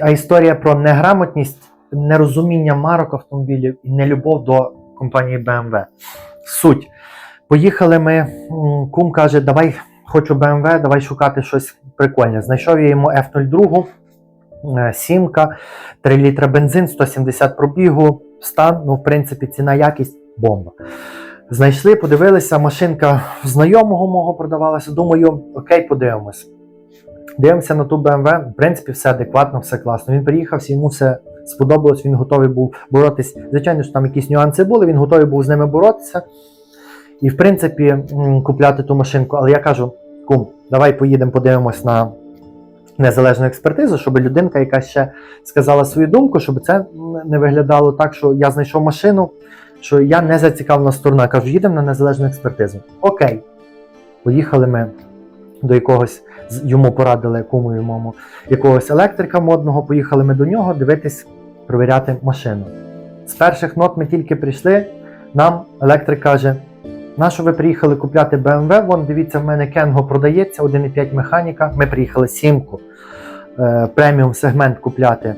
А історія про неграмотність, нерозуміння марок автомобілів і нелюбов до компанії BMW. Суть. Поїхали ми, кум каже, давай хочу BMW, давай шукати щось прикольне. Знайшов я йому F02, е, сімка, 3 літра бензин, 170 пробігу, стан, ну, в принципі, ціна якість бомба. Знайшли, подивилися, машинка знайомого мого продавалася. Думаю, окей, подивимось. Дивимося на ту BMW, в принципі, все адекватно, все класно. Він приїхав, йому все сподобалось, він готовий був боротись. Звичайно, що там якісь нюанси були, він готовий був з ними боротися. І, в принципі, купляти ту машинку. Але я кажу, кум, давай поїдемо, подивимось на незалежну експертизу, щоб людинка, яка ще сказала свою думку, щоб це не виглядало так, що я знайшов машину, що я не зацікавлена сторона. Кажу, їдемо на незалежну експертизу. Окей. Поїхали ми до якогось, йому порадили куму йому, якогось електрика модного, поїхали ми до нього дивитись, провіряти машину. З перших нот ми тільки прийшли, нам електрик каже, на що ви приїхали купляти BMW? Вон, дивіться, в мене Кенго продається, 1,5 механіка. Ми приїхали сімку, е, преміум сегмент купляти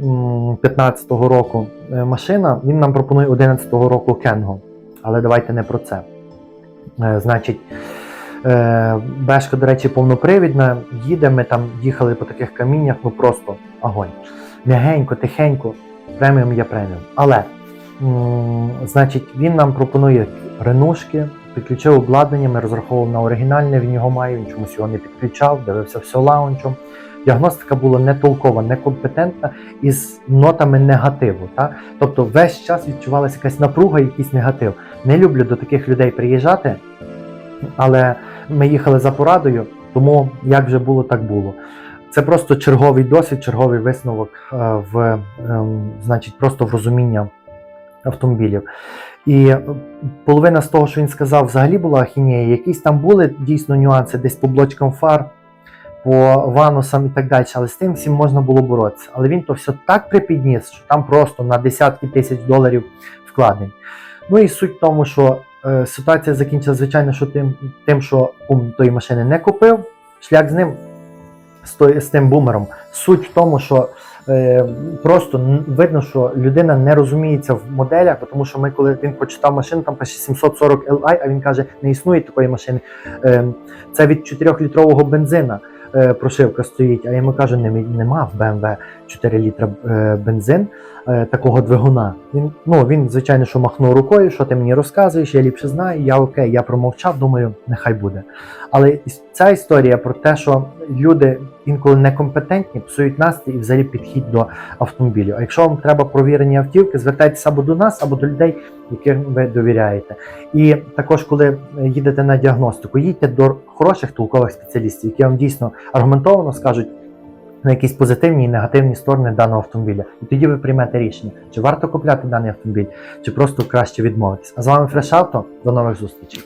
м, 15-го року е, машина. Він нам пропонує 11-го року Кенго. Але давайте не про це. Е, значить, Бешка, до речі, повнопривідна. Їде, ми там їхали по таких каміннях, ну просто огонь. М'ягенько, тихенько, преміум є преміум. Але М, Значить, він нам пропонує ренушки, підключив обладнання, ми розраховували на оригінальне, він його має, він чомусь його не підключав, дивився все лаунчем. Діагностика була не толкова, некомпетентна і з нотами негативу. Так? Тобто весь час відчувалася якась напруга, якийсь негатив. Не люблю до таких людей приїжджати, але ми їхали за порадою, тому як вже було, так було. Це просто черговий досвід, черговий висновок е, в, ем, значить, просто в розуміння автомобілів. І половина з того, що він сказав, взагалі була ахінея. Якісь там були дійсно нюанси, десь по блочкам фар, по ванусам і так далі, але з тим всім можна було боротися. Але він то все так припідніс, що там просто на десятки тисяч доларів вкладень. Ну і суть в тому, що ситуація закінчилася, звичайно, що тим, тим, що кум тої машини не купив, шлях з ним з, той, з тим бумером. Суть в тому, що е, просто видно, що людина не розуміється в моделях, тому що ми, коли він почитав машину, там пише 740 Li, а він каже, не існує такої машини. Е, це від 4-літрового бензина. Е, Прошивка стоїть, а йому кажу, «Немі- нема в BMW 4 літра е, бензин е, такого двигуна. Він, ну, він, звичайно, що махнув рукою, що ти мені розказуєш, я ліпше знаю, я окей, я промовчав, думаю, нехай буде. Але ця історія про те, що люди інколи некомпетентні, псують настрій і взагалі підхід до автомобілів. А якщо вам треба провірені автівки, звертайтеся або до нас, або до людей, яким ви довіряєте. І також, коли їдете на діагностику, їдьте до хороших толкових спеціалістів, які вам дійсно аргументовано скажуть. На якісь позитивні і негативні сторони даного автомобіля, і тоді ви приймете рішення, чи варто купляти даний автомобіль, чи просто краще відмовитись. А з вами Фреш Авто. До нових зустрічей.